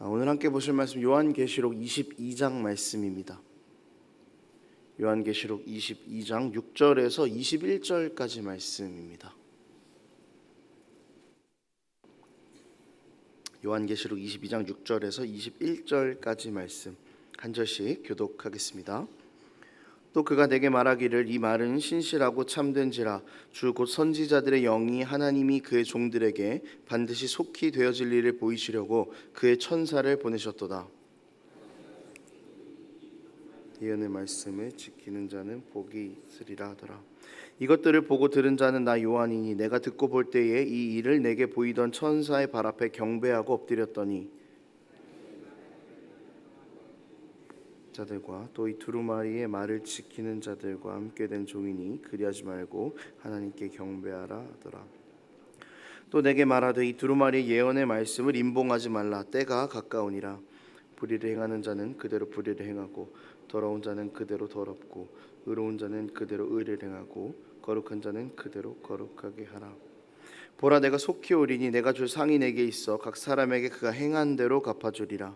아, 오늘 함께 보실 말씀 요한계시록 22장 말씀입니다. 요한계시록 22장 6절에서 21절까지 말씀입니다. 요한계시록 22장 6절에서 21절까지 말씀 한 절씩 교독하겠습니다. 또 그가 내게 말하기를 이 말은 신실하고 참된지라 주 곧 선지자들의 영이 하나님이 그의 종들에게 반드시 속히 되어질 일을 보이시려고 그의 천사를 보내셨도다. 예언의 말씀을 지키는 자는 복이 있으리라 하더라. 이것들을 보고 들은 자는 나 요한이니 내가 듣고 볼 때에 이 일을 내게 보이던 천사의 발 앞에 경배하고 엎드렸더니 자들과 또 이 두루마리의 말을 지키는 자들과 함께 된 종이니 그리하지 말고 하나님께 경배하라 하더라. 또 내게 말하되 이 두루마리의 예언의 말씀을 임봉하지 말라 때가 가까우니라. 불의를 행하는 자는 그대로 불의를 행하고 더러운 자는 그대로 더럽고 의로운 자는 그대로 의를 행하고 거룩한 자는 그대로 거룩하게 하라. 보라 내가 속히 오리니 내가 줄 상이 내게 있어 각 사람에게 그가 행한 대로 갚아주리라.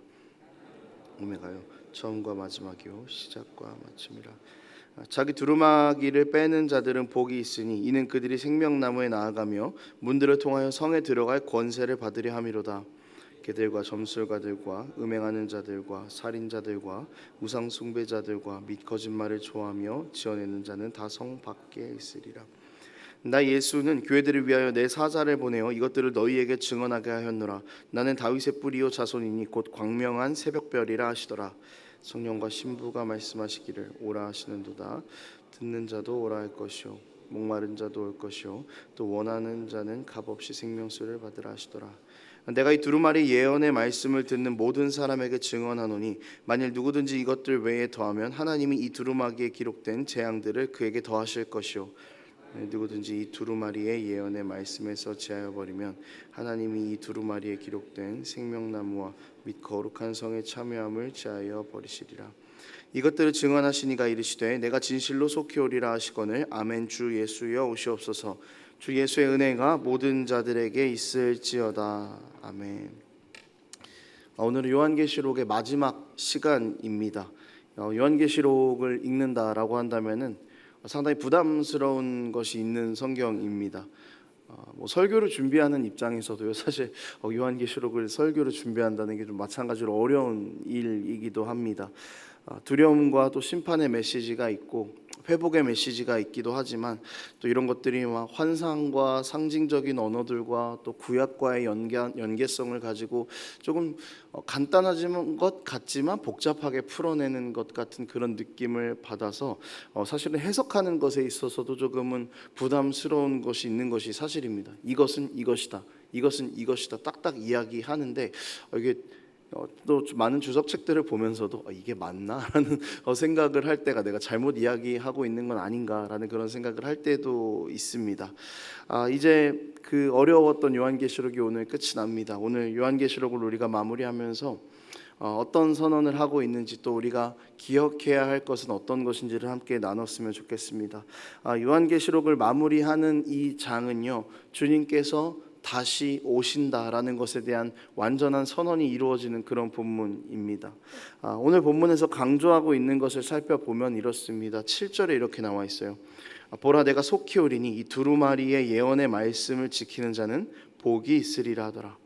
오메가요. 처음과 마지막이요 시작과 마침이라. 자기 두루마기를 빼는 자들은 복이 있으니 이는 그들이 생명나무에 나아가며 문들을 통하여 성에 들어갈 권세를 받으려 함이로다. 개들과 점술가들과 음행하는 자들과 살인자들과 우상 숭배자들과 및 거짓말을 좋아하며 지어내는 자는 다 성 밖에 있으리라. 나 예수는 교회들을 위하여 내 사자를 보내어 이것들을 너희에게 증언하게 하였노라. 나는 다윗의 뿌리요 자손이니 곧 광명한 새벽별이라 하시더라. 성령과 신부가 말씀하시기를 오라 하시는도다. 듣는 자도 오라 할 것이요 목마른 자도 올 것이요 또 원하는 자는 값없이 생명수를 받으라 하시더라. 내가 이 두루마리 예언의 말씀을 듣는 모든 사람에게 증언하노니 만일 누구든지 이것들 외에 더하면 하나님이 이 두루마기에 기록된 재앙들을 그에게 더하실 것이요 누구든지 이 두루마리의 예언의 말씀에서 제하여 버리면 하나님이 이 두루마리에 기록된 생명나무와 및 거룩한 성의 참여함을 제하여 버리시리라. 이것들을 증언하시니가 이르시되 내가 진실로 속히 오리라 하시거늘 아멘 주 예수여 오시옵소서 주 예수의 은혜가 모든 자들에게 있을지어다 아멘. 아, 오늘은 요한계시록의 마지막 시간입니다. 어, 요한계시록을 읽는다라고 한다면은 상당히 부담스러운 것이 있는 성경입니다. 어, 뭐 설교를 준비하는 입장에서도요 사실 어, 요한계시록을 설교를 준비한다는 게 좀 마찬가지로 어려운 일이기도 합니다. 어, 두려움과 또 심판의 메시지가 있고 회복의 메시지가 있기도 하지만 또 이런 것들이 막 환상과 상징적인 언어들과 또 구약과의 연계, 연계성을 가지고 조금 어, 간단하지만 것 같지만 복잡하게 풀어내는 것 같은 그런 느낌을 받아서 어, 사실은 해석하는 것에 있어서도 조금은 부담스러운 것이 있는 것이 사실입니다. 이것은 이것이다. 이것은 이것이다. 딱딱 이야기하는데 어, 이게 어, 또 많은 주석책들을 보면서도 어, 이게 맞나라는 어, 생각을 할 때가 내가 잘못 이야기하고 있는 건 아닌가라는 그런 생각을 할 때도 있습니다. 아, 이제 그 어려웠던 요한계시록이 오늘 끝이 납니다. 오늘 요한계시록을 우리가 마무리하면서 어, 어떤 선언을 하고 있는지 또 우리가 기억해야 할 것은 어떤 것인지를 함께 나눴으면 좋겠습니다. 아, 요한계시록을 마무리하는 이 장은요 주님께서 다시 오신다라는 것에 대한 완전한 선언이 이루어지는 그런 본문입니다. 아, 오늘 본문에서 강조하고 있는 것을 살펴보면 이렇습니다. 7절에 이렇게 나와 있어요. 아, 보라 내가 속히 오리니 이 두루마리의 예언의 말씀을 지키는 자는 복이 있으리라 하더라.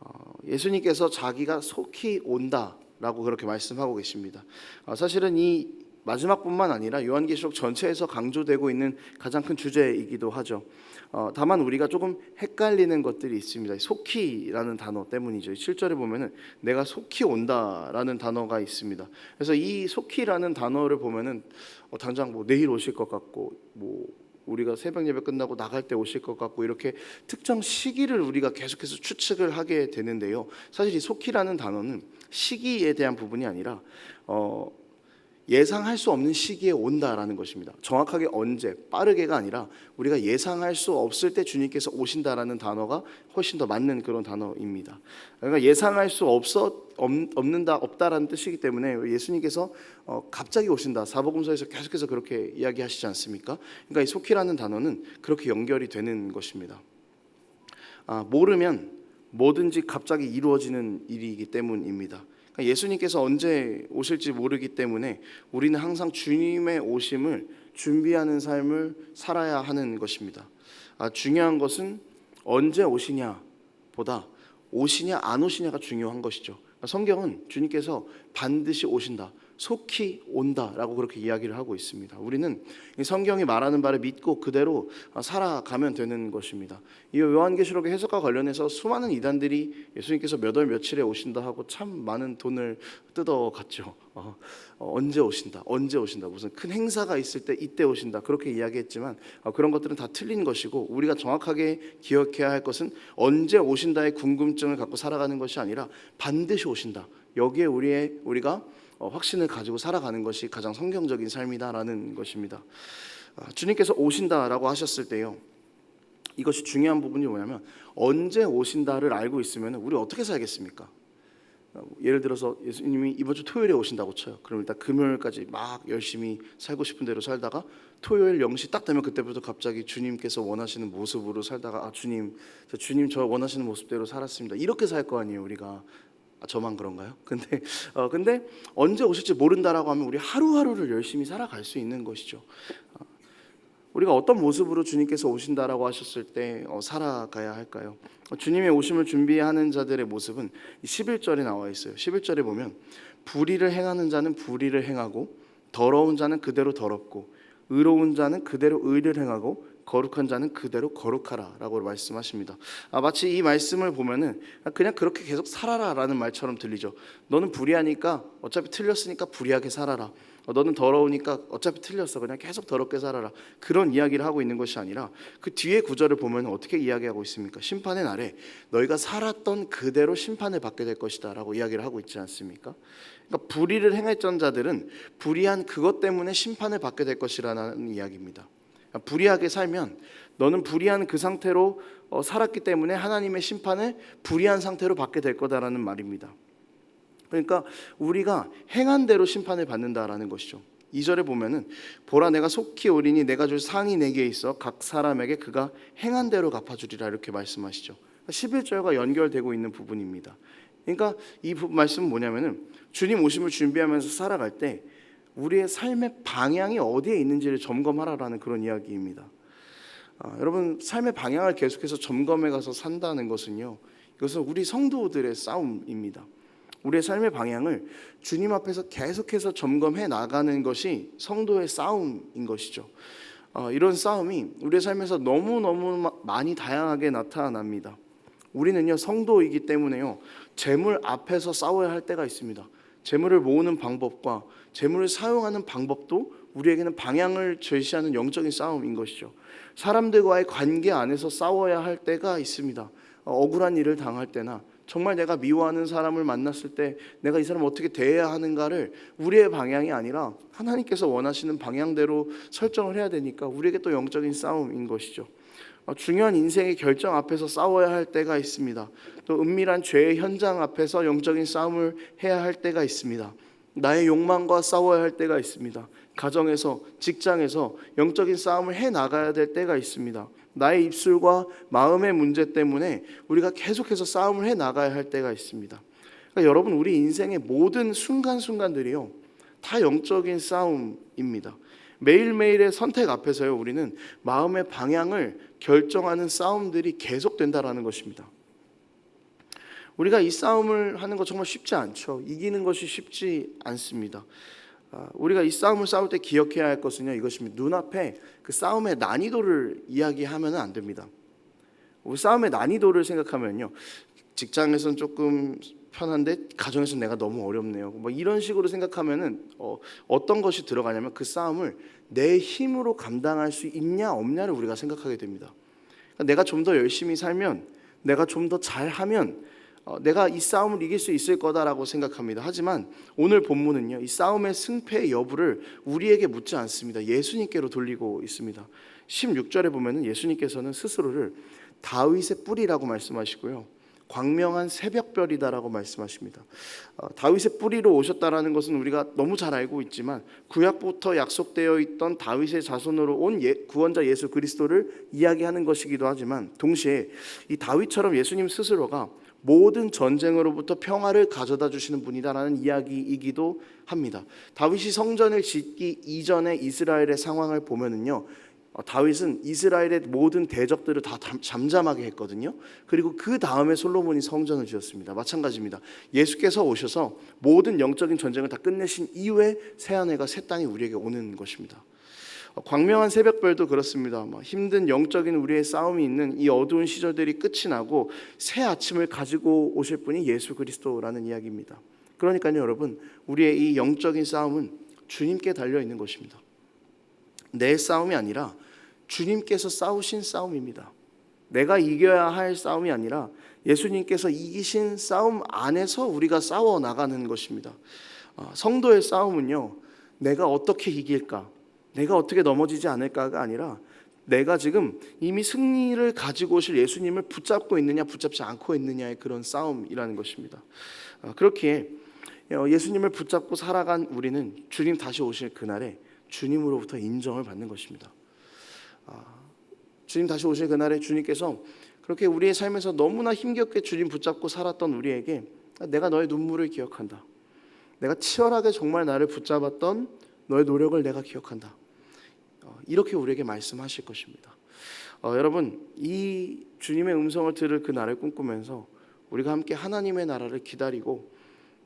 어, 예수님께서 자기가 속히 온다라고 그렇게 말씀하고 계십니다. 아, 사실은 이 마지막뿐만 아니라 요한계시록 전체에서 강조되고 있는 가장 큰 주제이기도 하죠. 어, 다만 우리가 조금 헷갈리는 것들이 있습니다. 속히라는 단어 때문이죠. 7절에 보면은 내가 속히 온다라는 단어가 있습니다. 그래서 이 속히라는 단어를 보면은 어, 당장 뭐 내일 오실 것 같고 뭐 우리가 새벽 예배 끝나고 나갈 때 오실 것 같고 이렇게 특정 시기를 우리가 계속해서 추측을 하게 되는데요. 사실 이 속히라는 단어는 시기에 대한 부분이 아니라 어, 예상할 수 없는 시기에 온다라는 것입니다. 정확하게 언제, 빠르게가 아니라 우리가 예상할 수 없을 때 주님께서 오신다라는 단어가 훨씬 더 맞는 그런 단어입니다. 그러니까 예상할 수 없어 없는다 없다라는 뜻이기 때문에 예수님께서 어, 갑자기 오신다 사복음서에서 계속해서 그렇게 이야기하시지 않습니까? 그러니까 이 속히라는 단어는 그렇게 연결이 되는 것입니다. 아, 모르면 뭐든지 갑자기 이루어지는 일이기 때문입니다. 그러니까 예수님께서 언제 오실지 모르기 때문에 우리는 항상 주님의 오심을 준비하는 삶을 살아야 하는 것입니다. 아, 중요한 것은 언제 오시냐 보다 오시냐 안 오시냐가 중요한 것이죠. 그러니까 성경은 주님께서 반드시 오신다. 속히 온다라고 그렇게 이야기를 하고 있습니다. 우리는 이 성경이 말하는 바를 믿고 그대로 살아가면 되는 것입니다. 이 요한계시록의 해석과 관련해서 수많은 이단들이 예수님께서 몇 월 며칠에 오신다 하고 참 많은 돈을 뜯어갔죠. 어, 어, 언제 오신다, 언제 오신다, 무슨 큰 행사가 있을 때 이때 오신다 그렇게 이야기했지만 어, 그런 것들은 다 틀린 것이고 우리가 정확하게 기억해야 할 것은 언제 오신다의 궁금증을 갖고 살아가는 것이 아니라 반드시 오신다. 여기에 우리의 우리가 어, 확신을 가지고 살아가는 것이 가장 성경적인 삶이다라는 것입니다. 아, 주님께서 오신다라고 하셨을 때요. 이것이 중요한 부분이 뭐냐면 언제 오신다를 알고 있으면 우리 어떻게 살겠습니까? 어, 예를 들어서 예수님이 이번 주 토요일에 오신다고 쳐요. 그럼 일단 금요일까지 막 열심히 살고 싶은 대로 살다가 토요일 0시 딱 되면 그때부터 갑자기 주님께서 원하시는 모습으로 살다가 아 주님 저 주님 저 원하시는 모습대로 살았습니다. 이렇게 살 거 아니에요 우리가 아, 저만 그런가요? 근데 어 근데 언제 오실지 모른다라고 하면 우리 하루하루를 열심히 살아갈 수 있는 것이죠. 어, 우리가 어떤 모습으로 주님께서 오신다라고 하셨을 때 어, 살아가야 할까요? 어, 주님의 오심을 준비하는 자들의 모습은 11절에 나와 있어요. 11절에 보면 불의를 행하는 자는 불의를 행하고 더러운 자는 그대로 더럽고 의로운 자는 그대로 의를 행하고 거룩한 자는 그대로 거룩하라라고 말씀하십니다. 아, 마치 이 말씀을 보면은 그냥 그렇게 계속 살아라라는 말처럼 들리죠. 너는 불의하니까 어차피 틀렸으니까 불의하게 살아라. 어, 너는 더러우니까 어차피 틀렸어. 그냥 계속 더럽게 살아라. 그런 이야기를 하고 있는 것이 아니라 그 뒤에 구절을 보면 어떻게 이야기하고 있습니까? 심판의 날에 너희가 살았던 그대로 심판을 받게 될 것이다라고 이야기를 하고 있지 않습니까? 그러니까 불의를 행했던 자들은 불의한 그것 때문에 심판을 받게 될 것이라는 이야기입니다. 불의하게 살면 너는 불의한 그 상태로 어, 살았기 때문에 하나님의 심판을 불의한 상태로 받게 될 거다라는 말입니다. 그러니까 우리가 행한 대로 심판을 받는다라는 것이죠. 2절에 보면은 보라 내가 속히 오리니 내가 줄 상이 내게 있어 각 사람에게 그가 행한 대로 갚아 주리라 이렇게 말씀하시죠. 11절과 연결되고 있는 부분입니다. 그러니까 이 말씀은 뭐냐면은 주님 오심을 준비하면서 살아갈 때 우리의 삶의 방향이 어디에 있는지를 점검하라라는 그런 이야기입니다. 아, 여러분 삶의 방향을 계속해서 점검해 가서 산다는 것은요. 이것은 우리 성도들의 싸움입니다. 우리의 삶의 방향을 주님 앞에서 계속해서 점검해 나가는 것이 성도의 싸움인 것이죠. 어, 이런 싸움이 우리의 삶에서 너무 너무 많이 다양하게 나타납니다. 우리는요 성도이기 때문에요 재물 앞에서 싸워야 할 때가 있습니다. 재물을 모으는 방법과 재물을 사용하는 방법도 우리에게는 방향을 제시하는 영적인 싸움인 것이죠. 사람들과의 관계 안에서 싸워야 할 때가 있습니다. 어, 억울한 일을 당할 때나 정말 내가 미워하는 사람을 만났을 때 내가 이 사람을 어떻게 대해야 하는가를 우리의 방향이 아니라 하나님께서 원하시는 방향대로 설정을 해야 되니까 우리에게 또 영적인 싸움인 것이죠. 어, 중요한 인생의 결정 앞에서 싸워야 할 때가 있습니다. 또 은밀한 죄의 현장 앞에서 영적인 싸움을 해야 할 때가 있습니다. 나의 욕망과 싸워야 할 때가 있습니다. 가정에서, 직장에서 영적인 싸움을 해 나가야 될 때가 있습니다. 나의 입술과 마음의 문제 때문에 우리가 계속해서 싸움을 해 나가야 할 때가 있습니다. 그러니까 여러분 우리 인생의 모든 순간순간들이요 다 영적인 싸움입니다. 매일매일의 선택 앞에서요 우리는 마음의 방향을 결정하는 싸움들이 계속된다라는 것입니다. 우리가 이 싸움을 하는 거 정말 쉽지 않죠. 이기는 것이 쉽지 않습니다. 아, 우리가 이 싸움을 싸울 때 기억해야 할 것은요 이것입니다. 눈앞에 그 싸움의 난이도를 이야기하면 안 됩니다. 싸움의 난이도를 생각하면요 직장에서는 조금 편한데 가정에서는 내가 너무 어렵네요. 뭐 이런 식으로 생각하면은 어, 어떤 것이 들어가냐면 그 싸움을 내 힘으로 감당할 수 있냐 없냐를 우리가 생각하게 됩니다. 그러니까 내가 좀 더 열심히 살면 내가 좀 더 잘하면 어, 내가 이 싸움을 이길 수 있을 거다라고 생각합니다. 하지만 오늘 본문은요, 이 싸움의 승패 여부를 우리에게 묻지 않습니다. 예수님께로 돌리고 있습니다. 16절에 보면은 예수님께서는 스스로를 다윗의 뿌리라고 말씀하시고요. 광명한 새벽별이다라고 말씀하십니다. 어, 다윗의 뿌리로 오셨다라는 것은 우리가 너무 잘 알고 있지만 구약부터 약속되어 있던 다윗의 자손으로 온 예, 구원자 예수 그리스도를 이야기하는 것이기도 하지만 동시에 이 다윗처럼 예수님 스스로가 모든 전쟁으로부터 평화를 가져다 주시는 분이다라는 이야기이기도 합니다. 다윗이 성전을 짓기 이전에 이스라엘의 상황을 보면은요. 어, 다윗은 이스라엘의 모든 대적들을 다 잠- 잠잠하게 했거든요. 그리고 그 다음에 솔로몬이 성전을 지었습니다. 마찬가지입니다. 예수께서 오셔서 모든 영적인 전쟁을 다 끝내신 이후에 새 아내가 새 땅이 우리에게 오는 것입니다. 어, 광명한 새벽별도 그렇습니다. 막 힘든 영적인 우리의 싸움이 있는 이 어두운 시절들이 끝이 나고 새 아침을 가지고 오실 분이 예수 그리스도라는 이야기입니다. 그러니까요, 여러분, 우리의 이 영적인 싸움은 주님께 달려 있는 것입니다. 내 싸움이 아니라 주님께서 싸우신 싸움입니다. 내가 이겨야 할 싸움이 아니라 예수님께서 이기신 싸움 안에서 우리가 싸워 나가는 것입니다. 아, 성도의 싸움은요, 내가 어떻게 이길까, 내가 어떻게 넘어지지 않을까가 아니라 내가 지금 이미 승리를 가지고 오실 예수님을 붙잡고 있느냐, 붙잡지 않고 있느냐의 그런 싸움이라는 것입니다. 아, 그렇기에 어, 예수님을 붙잡고 살아간 우리는 주님 다시 오실 그날에 주님으로부터 인정을 받는 것입니다. 아, 주님 다시 오실 그날에 주님께서 그렇게 우리의 삶에서 너무나 힘겹게 주님 붙잡고 살았던 우리에게 내가 너의 눈물을 기억한다. 내가 치열하게 정말 나를 붙잡았던 너의 노력을 내가 기억한다. 어, 이렇게 우리에게 말씀하실 것입니다. 어, 여러분 이 주님의 음성을 들을 그 날을 꿈꾸면서 우리가 함께 하나님의 나라를 기다리고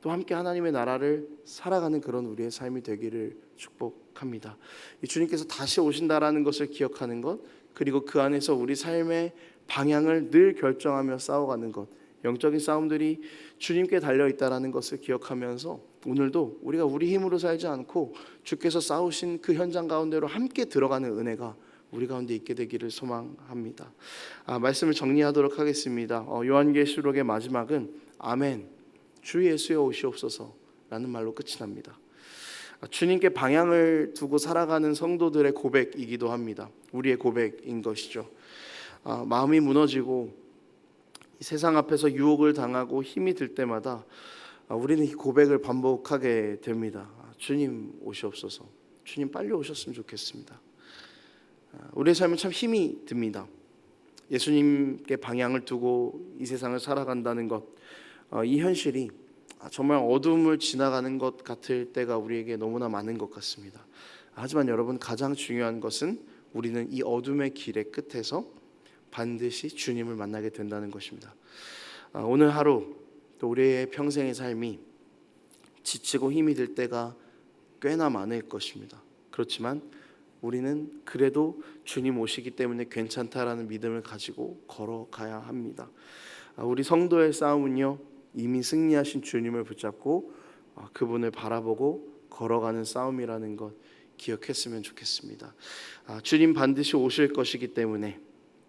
또 함께 하나님의 나라를 살아가는 그런 우리의 삶이 되기를 축복합니다. 이 주님께서 다시 오신다라는 것을 기억하는 것 그리고 그 안에서 우리 삶의 방향을 늘 결정하며 싸워가는 것 영적인 싸움들이 주님께 달려 있다라는 것을 기억하면서 오늘도 우리가 우리 힘으로 살지 않고 주께서 싸우신 그 현장 가운데로 함께 들어가는 은혜가 우리 가운데 있게 되기를 소망합니다. 아, 말씀을 정리하도록 하겠습니다. 어, 요한계시록의 마지막은 아멘 주 예수여 오시옵소서라는 말로 끝이 납니다. 아, 주님께 방향을 두고 살아가는 성도들의 고백이기도 합니다. 우리의 고백인 것이죠. 아, 마음이 무너지고 이 세상 앞에서 유혹을 당하고 힘이 들 때마다 아, 우리는 이 고백을 반복하게 됩니다. 아, 주님 오시옵소서. 주님 빨리 오셨으면 좋겠습니다. 아, 우리의 삶은 참 힘이 듭니다. 예수님께 방향을 두고 이 세상을 살아간다는 것, 어, 이 현실이 아, 정말 어둠을 지나가는 것 같을 때가 우리에게 너무나 많은 것 같습니다. 하지만 여러분 가장 중요한 것은 우리는 이 어둠의 길의 끝에서 반드시 주님을 만나게 된다는 것입니다. 아, 오늘 하루 또 우리의 평생의 삶이 지치고 힘이 들 때가 꽤나 많을 것입니다. 그렇지만 우리는 그래도 주님 오시기 때문에 괜찮다라는 믿음을 가지고 걸어가야 합니다. 아, 우리 성도의 싸움은요 이미 승리하신 주님을 붙잡고 아, 그분을 바라보고 걸어가는 싸움이라는 것 기억했으면 좋겠습니다. 아, 주님 반드시 오실 것이기 때문에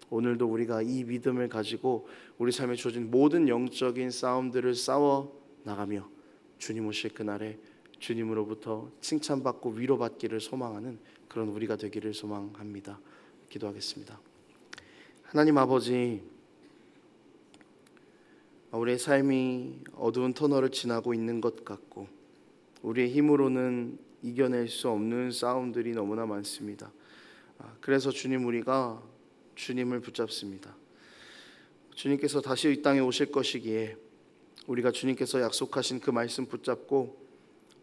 오늘도 우리가 이 믿음을 가지고 우리 삶에 주어진 모든 영적인 싸움들을 싸워 나가며 주님 오실 그날에 주님으로부터 칭찬받고 위로받기를 소망하는 그런 우리가 되기를 소망합니다. 기도하겠습니다. 하나님 아버지 우리의 삶이 어두운 터널을 지나고 있는 것 같고 우리의 힘으로는 이겨낼 수 없는 싸움들이 너무나 많습니다. 아, 그래서 주님 우리가 주님을 붙잡습니다. 주님께서 다시 이 땅에 오실 것이기에 우리가 주님께서 약속하신 그 말씀 붙잡고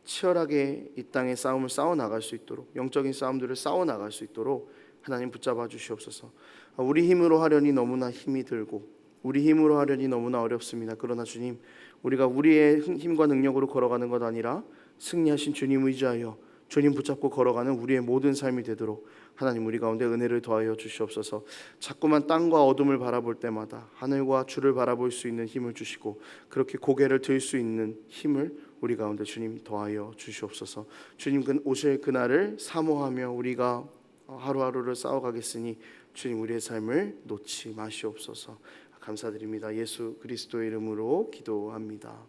치열하게 이 땅의 싸움을 싸워 나갈 수 있도록 영적인 싸움들을 싸워 나갈 수 있도록 하나님 붙잡아 주시옵소서. 아, 우리 힘으로 하려니 너무나 힘이 들고 우리 힘으로 하려니 너무나 어렵습니다. 그러나 주님, 우리가 우리의 힘과 능력으로 걸어가는 것 아니라 승리하신 주님 의지하여 주님 붙잡고 걸어가는 우리의 모든 삶이 되도록 하나님 우리 가운데 은혜를 더하여 주시옵소서. 자꾸만 땅과 어둠을 바라볼 때마다 하늘과 주를 바라볼 수 있는 힘을 주시고 그렇게 고개를 들 수 있는 힘을 우리 가운데 주님 더하여 주시옵소서. 주님 그 오실 그날을 사모하며 우리가 하루하루를 싸워가겠으니 주님 우리의 삶을 놓지 마시옵소서. 감사드립니다. 예수 그리스도의 이름으로 기도합니다.